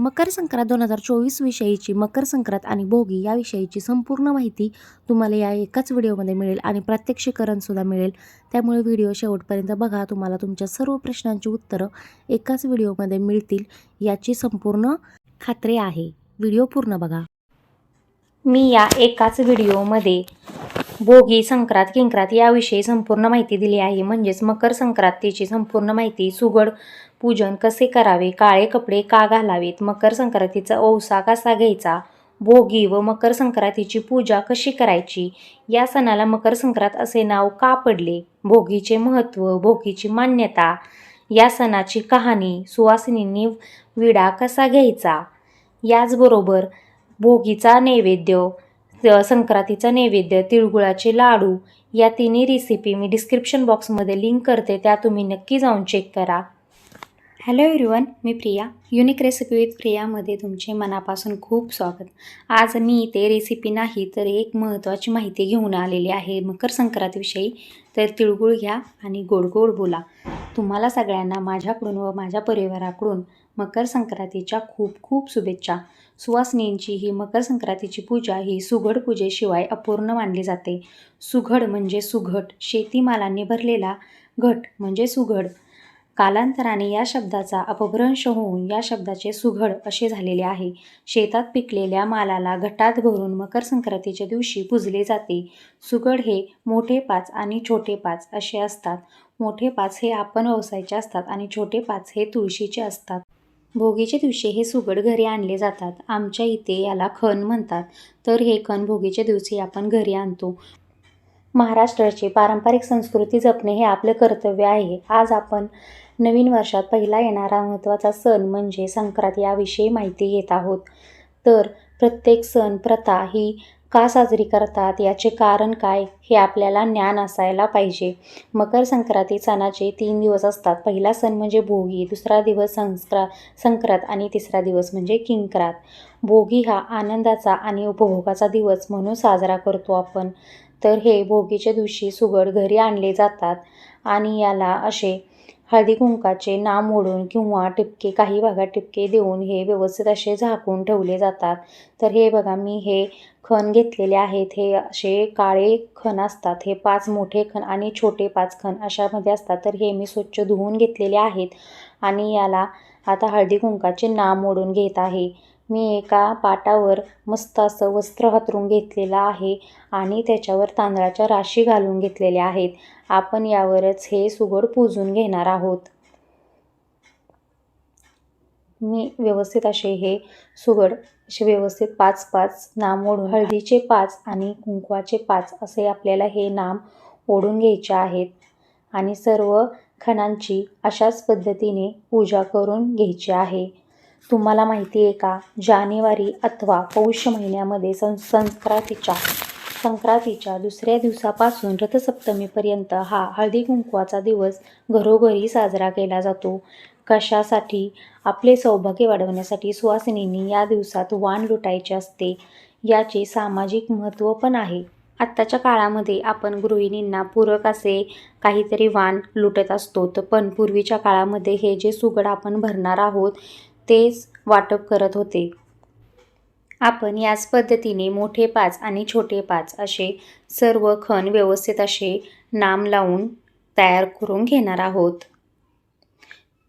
मकर संक्रांत दोन हजार चोवीस विषयीची मकर संक्रांत आणि भोगी याविषयीची संपूर्ण माहिती तुम्हाला या एकाच व्हिडिओमध्ये मिळेल आणि प्रात्यक्षिकरणसुद्धा मिळेल. त्यामुळे व्हिडिओ शेवटपर्यंत बघा. तुम्हाला तुमच्या सर्व प्रश्नांची उत्तरं एकाच व्हिडिओमध्ये मिळतील. याची संपूर्ण खात्री आहे. व्हिडिओ पूर्ण बघा. मी या एकाच व्हिडिओमध्ये भोगी संक्रांत किंक्रांत याविषयी संपूर्ण माहिती दिली आहे. म्हणजेच मकर संक्रांतीची संपूर्ण माहिती सुगड पूजन कसे करावे काळे कपडे का घालावेत मकर संक्रांतीचा ओवसा कसा घ्यायचा भोगी व मकर संक्रांतीची पूजा कशी करायची या सणाला मकर संक्रांत असे नाव का पडले? भोगीचे महत्त्व भोगीची मान्यता या सणाची कहाणी सुवासिनींनी विडा कसा घ्यायचा? याचबरोबर भोगीचा नैवेद्य संक्रांतीचा नैवेद्य तिळगुळाचे लाडू या तिन्ही रेसिपी मी डिस्क्रिप्शन बॉक्समध्ये लिंक करते त्या तुम्ही नक्की जाऊन चेक करा. हॅलो एव्हरीवन मी प्रिया. युनिक रेसिपी विथ प्रियामध्ये तुमचे मनापासून खूप स्वागत. आज मी इथे रेसिपी नाही तर एक महत्त्वाची माहिती घेऊन आलेली आहे. मकर संक्रांतीविषयी. तर तिळगुळ घ्या आणि गोड गोड बोला. तुम्हाला सगळ्यांना माझ्याकडून व माझ्या परिवाराकडून मकर संक्रांतीच्या खूप खूप शुभेच्छा. सुवासिनींची ही मकर संक्रांतीची पूजा ही सुघड पूजेशिवाय अपूर्ण मानली जाते. सुघड म्हणजे सुघट. शेतीमालांनी भरलेला घट म्हणजे सुघड. कालांतराने या शब्दाचा अपभ्रंश होऊन या शब्दाचे सुघड असे झालेले आहे. शेतात पिकलेल्या मालाला घटात भरून मकर संक्रांतीच्या दिवशी पुजले जाते. सुघड हे मोठे पाच आणि छोटे पाच असे असतात. मोठे पाच हे आपण व्यवसायाचे असतात आणि छोटे पाच हे तुळशीचे असतात. भोगीच्या दिवशी हे सुगड घरी आणले जातात. आमच्या इथे याला खण म्हणतात. तर हे खण भोगीच्या दिवशी आपण घरी आणतो. महाराष्ट्राची पारंपरिक संस्कृती जपणे हे आपले कर्तव्य आहे. आज आपण नवीन वर्षात पहिला येणारा महत्त्वाचा सण म्हणजे संक्रांत याविषयी माहिती घेत आहोत. तर प्रत्येक सण प्रथा ही का साजरी करतात? याचे कारण काय? हे आपल्याला ज्ञान असायला पाहिजे. मकर संक्रांती सणाचे तीन दिवस असतात. पहिला सण म्हणजे भोगी दुसरा दिवस संस्क्रा संक्रांत आणि तिसरा दिवस म्हणजे किंक्रात. भोगी हा आनंदाचा आणि उपभोगाचा दिवस म्हणून साजरा करतो आपण. तर हे भोगीच्या दिवशी सुगड घरी आणले जातात आणि याला असे हळदी कुंकाचे नाम ओढून किंवा टिपके काही भागात टिपके देऊन हे व्यवस्थित असे झाकून ठेवले जातात. तर हे बघा मी हे खण घेतलेले आहेत. हे असे काळे खण असतात. हे पाच मोठे खण आणि छोटे पाच खण अशामध्ये असतात. तर हे मी स्वच्छ धुवून घेतलेले आहेत आणि याला आता हळदी कुंकाचे नाम ओढून घेत आहे. मी एका पाटावर मस्त असं वस्त्र हातरून घेतलेलं आहे आणि त्याच्यावर तांदळाच्या राशी घालून घेतलेल्या आहेत. आपण यावरच हे सुगड पूजून घेणार आहोत. मी व्यवस्थित असे हे सुगड असे व्यवस्थित पाच पाच नाम ओढून हळदीचे पाच आणि कुंकवाचे पाच असे आपल्याला हे नाम ओढून घ्यायचे आहेत. आणि सर्व खणांची अशाच पद्धतीने पूजा करून घ्यायची आहे. तुम्हाला माहिती आहे का? जानेवारी अथवा पौष महिन्यामध्ये सं संक्रांतीच्या संक्रांतीच्या दुसऱ्या दिवसापासून रथसप्तमीपर्यंत हा हळदी कुंकवाचा दिवस घरोघरी साजरा केला जातो. कशासाठी? आपले सौभाग्य वाढवण्यासाठी सुवासिनींनी या दिवसात वाण लुटायचे असते. याचे सामाजिक महत्त्व पण आहे. आत्ताच्या काळामध्ये आपण गृहिणींना पूरक असे काहीतरी वाण लुटत असतो तर पण पूर्वीच्या काळामध्ये हे जे सुगड आपण भरणार आहोत तेच वाटप करत होते. आपण याच पद्धतीने मोठे पाच आणि छोटे पाच असे सर्व खण व्यवस्थित असे नाम लावून तयार करून घेणार आहोत.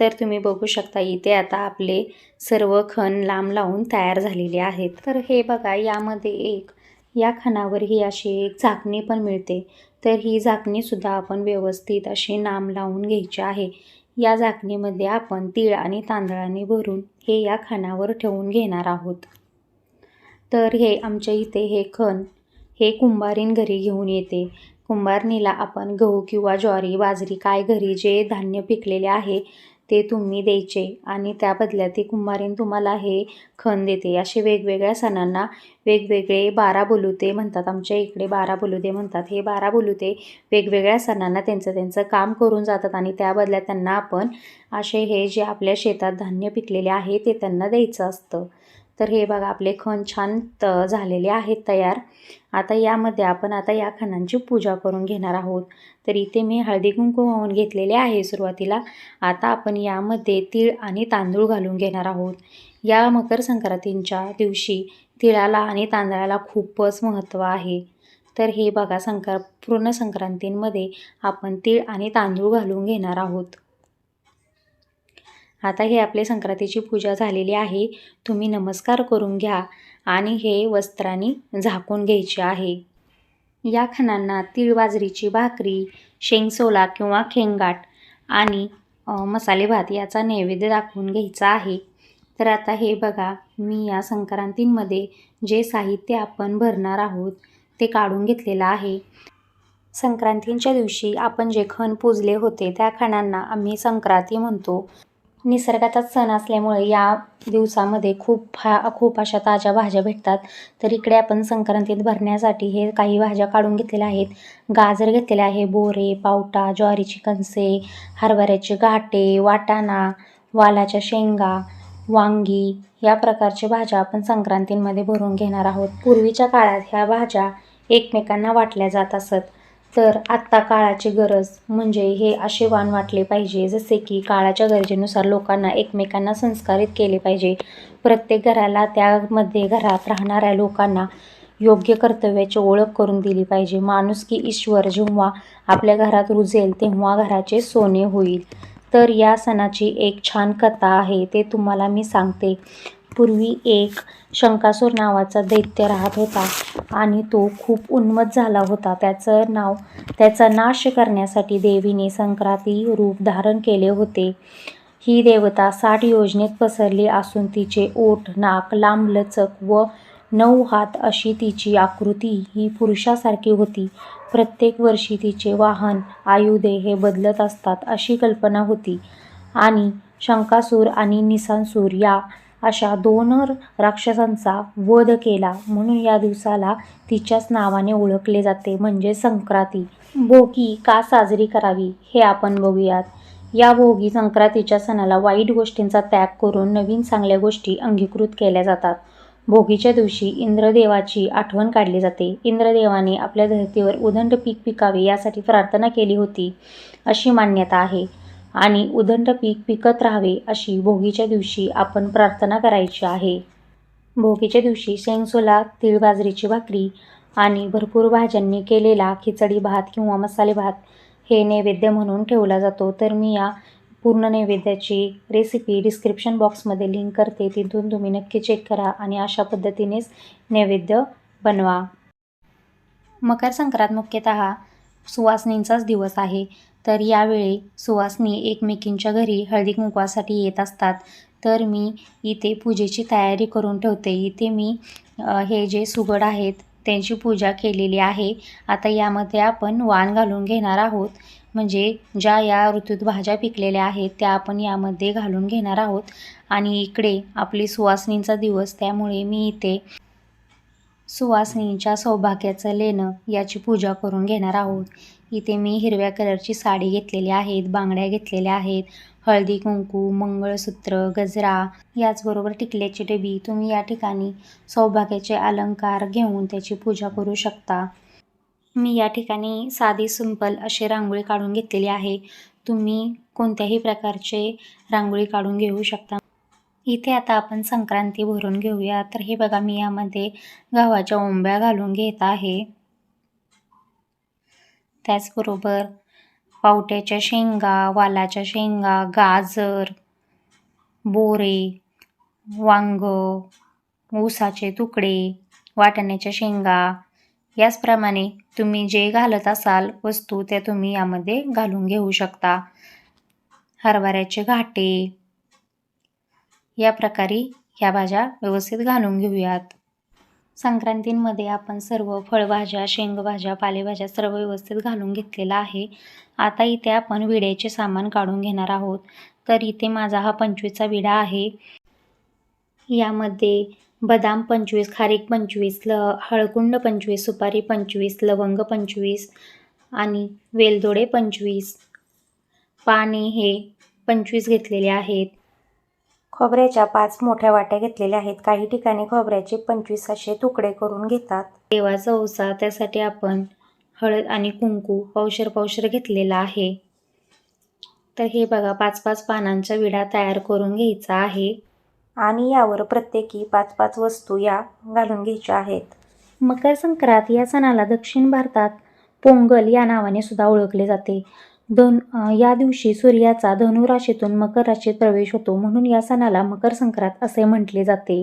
तर तुम्ही बघू शकता इथे आता आपले सर्व खण लांब लावून तयार झालेले आहेत. तर हे बघा यामध्ये एक या खणावर ही अशी एक झाकणी पण मिळते. तर ही झाकणीसुद्धा आपण व्यवस्थित अशी नाम लावून घ्यायची आहे. या झाकणीमध्ये आपण तीळ आणि तांदळाने भरून हे या खाणावर ठेवून घेणार आहोत. तर हे आमच्या इथे हे खण हे कुंभारीन घरी घेऊन येते. कुंभारणीला आपण गहू किंवा ज्वारी बाजरी काय घरी जे धान्य पिकलेले आहे ते तुम्ही द्यायचे आणि त्या बदल्यात ती कुंभारीन तुम्हाला हे खण देते. असे वेगवेगळ्या सणांना वेगवेगळे बारा बोलुते म्हणतात. आमच्या इकडे बारा बोलुते म्हणतात. हे बारा बोलुते वेगवेगळ्या सणांना त्यांचं त्यांचं काम करून जातात आणि त्या बदल्यात त्यांना आपण असे हे जे आपल्या शेतात धान्य पिकलेले आहे ते त्यांना द्यायचं असतं. तर हे बघा आपले खण छान त झालेले आहेत तयार. आता यामध्ये आपण आता या खणांची पूजा करून घेणार आहोत. तर इथे मी हळदी कुंकू वाहून घेतलेले आहे सुरुवातीला. आता आपण यामध्ये तीळ आणि तांदूळ घालून घेणार आहोत. या मकर संक्रांतीच्या दिवशी तिळाला आणि तांदळाला खूपच महत्त्व आहे. तर हे बघा संक्रा पूर्ण संक्रांतींमध्ये आपण तीळ आणि तांदूळ घालून घेणार आहोत. आता हे आपले संक्रांतीची पूजा झालेली आहे. तुम्ही नमस्कार करून घ्या आणि हे वस्त्राने झाकून घ्यायचे आहे. या खणांना तीळ बाजरीची भाकरी शेंगसोला किंवा खेंगाट आणि मसाले भात याचा नैवेद्य दाखवून घ्यायचा आहे. तर आता हे बघा मी या संक्रांतींमध्ये जे साहित्य आपण भरणार आहोत ते काढून घेतलेलं आहे. संक्रांतींच्या दिवशी आपण जे खण पूजले होते त्या खणांना आम्ही संक्रांती म्हणतो. निसर्गाचाच सण असल्यामुळे या दिवसामध्ये खूप फा खूप अशा ताज्या भाज्या भेटतात. तर इकडे आपण संक्रांतीत भरण्यासाठी हे काही भाज्या काढून घेतलेल्या आहेत. गाजर घेतलेले आहे बोरे पावटा ज्वारीची कणसे हरभऱ्याचे घाटे वाटाणा वालाच्या शेंगा वांगी या प्रकारच्या भाज्या आपण संक्रांतींमध्ये भरून घेणार आहोत. पूर्वीच्या काळात ह्या भाज्या एकमेकांना वाटल्या जात असत. तर आत्ता काळाची गरज म्हणजे हे असे वाण वाटले पाहिजे जसे की काळाच्या गरजेनुसार लोकांना एकमेकांना संस्कारित केले पाहिजे. प्रत्येक घराला त्यामध्ये घरात राहणाऱ्या लोकांना योग्य कर्तव्याची ओळख करून दिली पाहिजे. माणूस की ईश्वर जेव्हा आपल्या घरात रुजेल तेव्हा घराचे सोने होईल. तर या सणाची एक छान कथा आहे ते तुम्हाला मी सांगते. पूर्वी एक शंकासूर नावाचा दैत्य राहत होता आणि तो खूप उन्मत झाला होता. त्याचं नाव त्याचा नाश करण्यासाठी देवीने संक्रांती रूप धारण केले होते. ही देवता साठ योजनेत पसरली असून तिचे ओठ नाक लांबलचक व नऊ हात अशी तिची आकृती ही पुरुषासारखी होती. प्रत्येक वर्षी तिचे वाहन आयुधे हे बदलत असतात अशी कल्पना होती. आणि शंकासूर आणि निसांसूर या अशा दोन राक्षसांचा वध केला म्हणून या दिवसाला तिच्याच नावाने ओळखले जाते म्हणजे संक्रांती. भोगी का साजरी करावी हे आपण बघूयात. या भोगी संक्रांतीच्या सणाला वाईट गोष्टींचा त्याग करून नवीन चांगल्या गोष्टी अंगीकृत केल्या जातात. भोगीच्या दिवशी इंद्रदेवाची आठवण काढली जाते. इंद्रदेवाने आपल्या धर्तीवर उदंड पीक पिकावे यासाठी प्रार्थना केली होती अशी मान्यता आहे. आणि उदंड पीक पिकत राहावे अशी भोगीच्या दिवशी आपण प्रार्थना करायची आहे. भोगीच्या दिवशी शेंगसोला तीळ बाजरीची भाकरी आणि भरपूर भाज्यांनी केलेला खिचडी भात किंवा मसाले भात हे नैवेद्य म्हणून ठेवला जातो. तर मी या पूर्ण नैवेद्याची रेसिपी डिस्क्रिप्शन बॉक्समध्ये लिंक करते. तिथून तुम्ही नक्की चेक करा आणि अशा पद्धतीनेच नैवेद्य बनवा. मकर संक्रांत मुख्यतः सुवासनींचाच दिवस आहे. तर यावेळी सुवासनी एकमेकींच्या घरी हळदी कुंकवासाठी येत असतात. तर मी इथे पूजेची तयारी करून ठेवते. इथे मी हे जे सुगड आहेत त्यांची पूजा केलेली आहे. आता यामध्ये आपण वाण घालून घेणार आहोत. म्हणजे ज्या या ऋतूत भाज्या पिकलेल्या आहेत त्या आपण यामध्ये घालून घेणार आहोत. आणि इकडे आपली सुवासनींचा दिवस त्यामुळे मी इथे सुवासिनीच्या सौभाग्याचं लेणं याची पूजा करून घेणार आहोत. इथे मी हिरव्या कलरची साडी घेतलेली आहेत बांगड्या घेतलेल्या आहेत हळदी कुंकू मंगळसूत्र गजरा याचबरोबर टिकल्याची डबी. तुम्ही या ठिकाणी सौभाग्याचे अलंकार घेऊन त्याची पूजा करू शकता. मी या ठिकाणी साधी सिंपल अशी रांगोळी काढून घेतलेली आहे. तुम्ही कोणत्याही प्रकारचे रांगोळी काढून घेऊ शकता. इथे आता आपण संक्रांती भरून घेऊया. तर हे बघा मी यामध्ये गव्हाच्या ओंब्या घालून घेत आहे. त्याचबरोबर पावट्याच्या शेंगा वालाच्या शेंगा गाजर बोरे वांग ऊसाचे तुकडे वाटण्याच्या शेंगा याचप्रमाणे तुम्ही जे घालत असाल वस्तू त्या तुम्ही यामध्ये घालून घेऊ शकता. हरभऱ्याचे घाटे या प्रकारे ह्या भाज्या व्यवस्थित घालून घेऊयात. संक्रांतींमध्ये आपण सर्व फळभाज्या शेंगभाज्या पालेभाज्या सर्व व्यवस्थित घालून घेतलेला आहे. आता इथे आपण विड्याचे सामान काढून घेणार आहोत. तर इथे माझा हा पंचवीसचा विडा आहे. यामध्ये बदाम पंचवीस खारीक पंचवीस ल हळकुंड पंचवीस सुपारी पंचवीस लवंग पंचवीस आणि वेलदोडे पंचवीस. पाने हे पंचवीस घेतलेले आहेत. खोबऱ्याच्या पाच मोठ्या वाट्या घेतलेल्या आहेत. काही ठिकाणी खोबऱ्याचे पंचवीस असे तुकडे करून घेतात. देवाचा ओसा त्यासाठी आपण हळद आणि कुंकू पावशर पावशर घेतलेला आहे. तर हे बघा पाच पाच पानांचा विडा तयार करून घ्यायचा आहे. आणि यावर प्रत्येकी पाच पाच वस्तू या घालून घ्यायच्या आहेत. मकर संक्रांत या सणाला दक्षिण भारतात पोंगल या नावाने सुद्धा ओळखले जाते. धन या दिवशी सूर्याचा धनु राशीतून मकर राशीत प्रवेश होतो. म्हणून या सणाला मकर संक्रांत असे म्हटले जाते.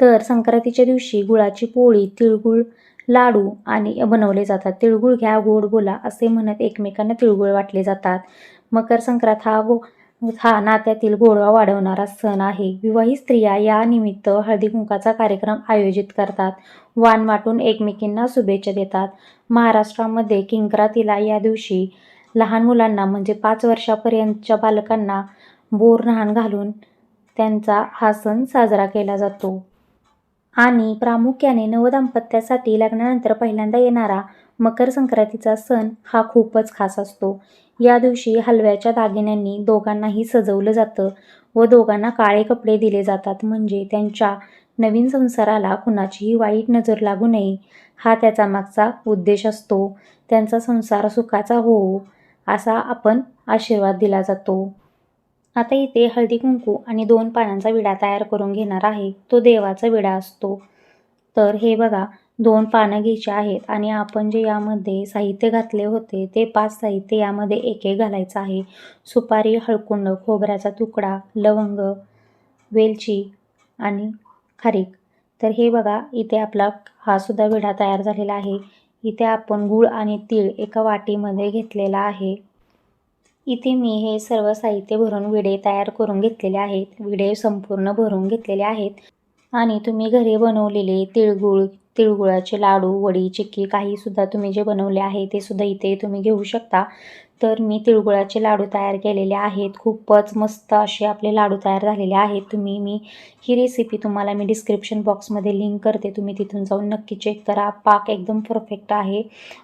तर संक्रांतीच्या दिवशी गुळाची पोळी तिळगुळ लाडू आणि बनवले जातात. तिळगुळ घ्या गोड बोला असे म्हणत एकमेकांना तिळगुळ वाटले जातात. मकर संक्रांत हा गो हा नात्यातील गोडवा वाढवणारा सण आहे. विवाहित स्त्रिया या निमित्त हळदी कुंकाचा कार्यक्रम आयोजित करतात. वाण वाटून एकमेकींना शुभेच्छा देतात. महाराष्ट्रामध्ये किंक्रातीला या दिवशी लहान मुलांना म्हणजे पाच वर्षापर्यंतच्या बालकांना बोर राहण घालून त्यांचा हा सण साजरा केला जातो. आणि प्रामुख्याने नवदाम्पत्यासाठी लग्नानंतर पहिल्यांदा येणारा मकर संक्रांतीचा सण हा खूपच खास असतो. या दिवशी हलव्याच्या दागिन्यांनी दोघांनाही सजवलं जातं व दोघांना काळे कपडे दिले जातात. म्हणजे त्यांच्या नवीन संसाराला कुणाचीही वाईट नजर लागू नये हा त्याचा मागचा उद्देश असतो. त्यांचा संसार सुखाचा होवो असा आपण आशीर्वाद दिला जातो. आता इथे हळदी कुंकू आणि दोन पानांचा विडा तयार करून घेणार आहे. तो देवाचा विडा असतो. तर हे बघा दोन पानं घ्यायची आहेत आणि आपण जे यामध्ये साहित्य घातले होते ते पाच साहित्य यामध्ये एक एक घालायचं आहे. सुपारी हळकुंड खोबऱ्याचा तुकडा लवंग वेलची आणि खारीक. तर हे बघा इथे आपला हा सुद्धा विडा तयार झालेला आहे. इथे आपण गूळ आणि तीळ एका वाटीमध्ये घेतलेला आहे. इथे मी हे सर्व साहित्य भरून विडे तयार करून घेतलेले आहेत. विडे संपूर्ण भरून घेतलेले आहेत. आणि तुम्ही घरी बनवलेले तिळगुळ तिळगुळाचे लाडू वडी चिक्की काहीसुद्धा तुम्ही जे बनवले आहे ते सुद्धा इथे तुम्ही घेऊ शकता. तर मी तिळगुळाचे लाडू तयार केलेले आहेत. खूपच मस्त असे आपले लाडू तयार झालेले आहेत. तुम्ही मी ही रेसिपी तुम्हाला मी डिस्क्रिप्शन बॉक्समध्ये लिंक करते. तुम्ही तिथून जाऊन नक्की चेक करा. पाक एकदम परफेक्ट आहे.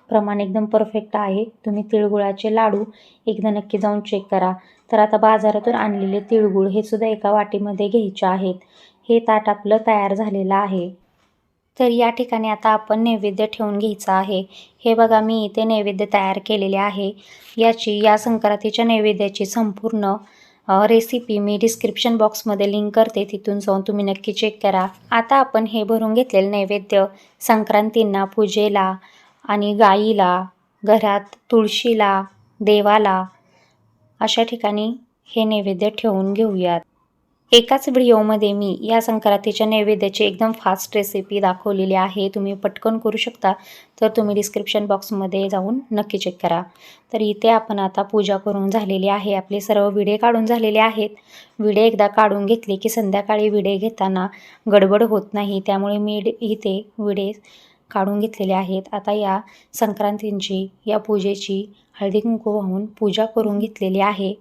प्रमाण एकदम परफेक्ट आहे. तुम्ही तिळगुळाचे लाडू एकदा नक्की जाऊन चेक करा. तर आता बाजारातून आणलेले तिळगुळ हे सुद्धा एका वाटीमध्ये घ्यायचे आहेत. हे ताट आपलं तयार झालेलं आहे. तर या ठिकाणी आता आपण नैवेद्य ठेवून घ्यायचं आहे. हे बघा मी इथे नैवेद्य तयार केलेले आहे. याची या संक्रांतीच्या नैवेद्याची संपूर्ण रेसिपी मी डिस्क्रिप्शन बॉक्समध्ये लिंक करते. तिथून जाऊन तुम्ही नक्की चेक करा. आता आपण हे भरून घेतलेलं नैवेद्य संक्रांतींना पूजेला आणि गाईला घरात तुळशीला देवाला अशा ठिकाणी हे नैवेद्य ठेवून घेऊयात. एकाच व्हिडिओमध्ये मी या संक्रांतीच्या नैवेद्याची एकदम फास्ट रेसिपी दाखवलेली आहे. तुम्ही पटकन करू शकता. तर तुम्ही डिस्क्रिप्शन बॉक्समध्ये जाऊन नक्की चेक करा. तर इथे आपण आता पूजा करून झालेली आहे. आपले सर्व विडे काढून झालेले आहेत. विडे एकदा काढून घेतले की संध्याकाळी विडे घेताना गडबड होत नाही. त्यामुळे मी इथे विडे काढून घेतलेले आहेत. आता या संक्रांतींची या पूजेची हळदी कुंकू वाहून पूजा करून घेतलेली आहे.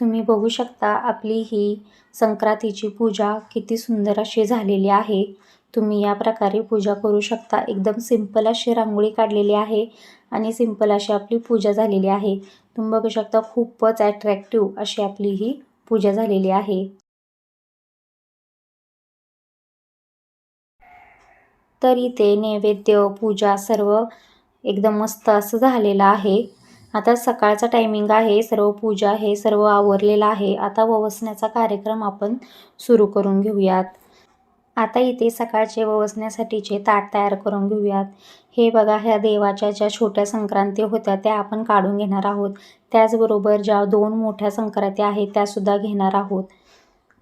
तुम्ही बघू शकता आपली ही संक्रांतीची पूजा किती सुंदर अशी झालेली आहे. तुम्ही या प्रकारे पूजा करू शकता. एकदम सिंपल अशी रांगोळी काढलेली आहे आणि सिंपल अशी आपली पूजा झालेली आहे. तुम्ही बघू शकता खूपच ॲट्रॅक्टिव्ह अशी आपली ही पूजा झालेली आहे. तर इथे नैवेद्य पूजा सर्व एकदम मस्त असं झालेलं आहे. आता सकाळचा टायमिंग आहे सर्व पूजा हे सर्व आवरलेलं आहे. आता ववसण्याचा कार्यक्रम आपण सुरू करून घेऊयात. आता इथे सकाळचे ववसण्यासाठीचे ताट तयार करून घेऊयात. हे बघा ह्या देवाच्या ज्या छोट्या संक्रांती होत्या त्या आपण काढून घेणार आहोत. त्याचबरोबर ज्या दोन मोठ्या संक्रांती आहेत त्यासुद्धा घेणार आहोत.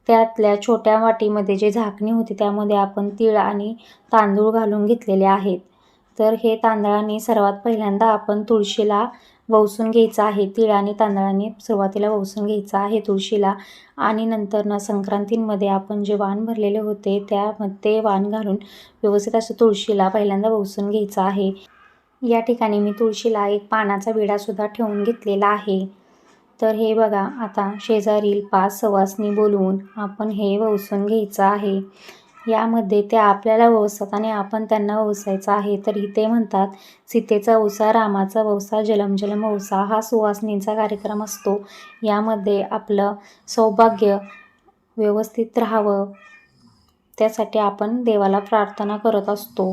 त्यातल्या छोट्या वाटीमध्ये जे झाकणी होती त्यामध्ये आपण तीळ आणि तांदूळ घालून घेतलेले आहेत. तर हे तांदळाने सर्वात पहिल्यांदा आपण तुळशीला ववसून घ्यायचं आहे. तीळ आणि तांदळाने सुरुवातीला ववसून घ्यायचं आहे तुळशीला आणि नंतर ना संक्रांतींमध्ये आपण जे वाण भरलेले होते त्यामध्ये वाण घालून व्यवस्थित असं तुळशीला पहिल्यांदा ववसून घ्यायचं आहे. या ठिकाणी मी तुळशीला एक पानाचा विडासुद्धा ठेवून घेतलेला आहे. तर हे बघा आता शेजारील पाच सवासनी बोलवून आपण हे ववसून घ्यायचं आहे. यामध्ये ते आपल्याला ववसतात आणि आपण त्यांना ववसायचं आहे. तर इथे म्हणतात सीतेचा वसा रामाचा वसा जलम जलम वसा हा सुवासनींचा कार्यक्रम असतो. यामध्ये आपलं सौभाग्य व्यवस्थित राहावं त्यासाठी आपण देवाला प्रार्थना करत असतो.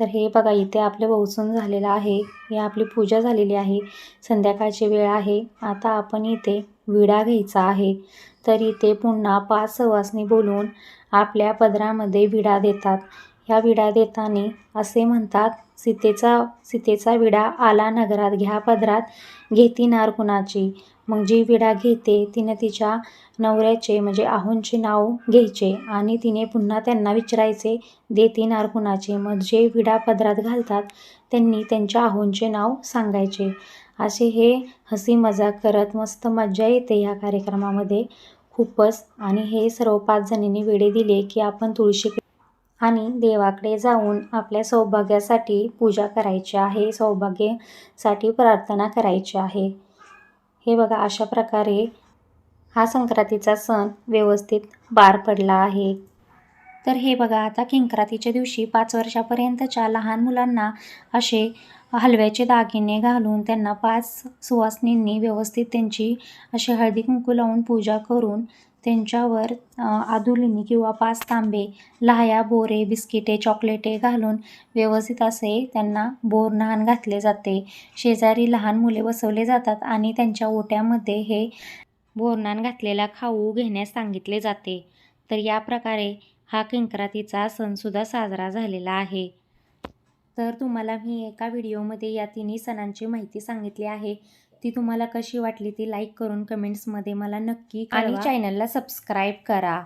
तर हे बघा इथे आपलं बहुसून झालेलं आहे. ही आपली पूजा झालेली आहे. संध्याकाळची वेळ आहे. आता आपण इथे विडा घ्यायचा आहे. तर इथे पुन्हा पाच सवासनी बोलून आपल्या पदरामध्ये विडा देतात. ह्या विडा देताना असे म्हणतात सीतेचा सीतेचा विडा आला नगरात. घ्या पदरात. घेती नार कुणाची? मग जी विडा घेते तिने तिच्या नवऱ्याचे म्हणजे आहोंचे नाव घ्यायचे आणि तिने पुन्हा त्यांना विचारायचे देते नार कुणाचे? मग जे विडा पदरात घालतात त्यांनी त्यांच्या आहोंचे नाव सांगायचे. असे हे हसी मजाक करत मस्त मज्जा येते या कार्यक्रमामध्ये. खूपच. आणि हे सर्व पाच जणींनी विडे दिले की आपण तुळशी आणि देवाकडे जाऊन आपल्या सौभाग्यासाठी पूजा करायची आहे सौभाग्यासाठी प्रार्थना करायची आहे. हे बघा अशा प्रकारे हा संक्रांतीचा सण व्यवस्थित पार पडला आहे. तर हे बघा आता किंक्रातीच्या दिवशी पाच वर्षापर्यंतच्या लहान मुलांना असे हलव्याचे दागिने घालून त्यांना पाच सुवासनींनी व्यवस्थित त्यांची अशी हळदी कुंकू लावून पूजा करून त्यांच्यावर आदुलिनी किंवा पाच तांबे लाह्या बोरे बिस्किटे चॉकलेटे घालून व्यवस्थित असे त्यांना बोरनहाण घातले जाते. शेजारी लहान मुले बसवले जातात आणि त्यांच्या ओट्यामध्ये हे बोरनान घातलेला खाऊ घेण्यास सांगितले जाते. तर या प्रकारे हा किंक्रातीचा सणसुद्धा साजरा झालेला आहे. तर तुम्हाला मी एका व्हिडिओमध्ये या तिन्ही सणांची माहिती सांगितली आहे. ती तुम्हाला कशी वाटली ती लाईक करून कमेंट्समध्ये मला नक्की आणि. चॅनलला सबस्क्राईब करा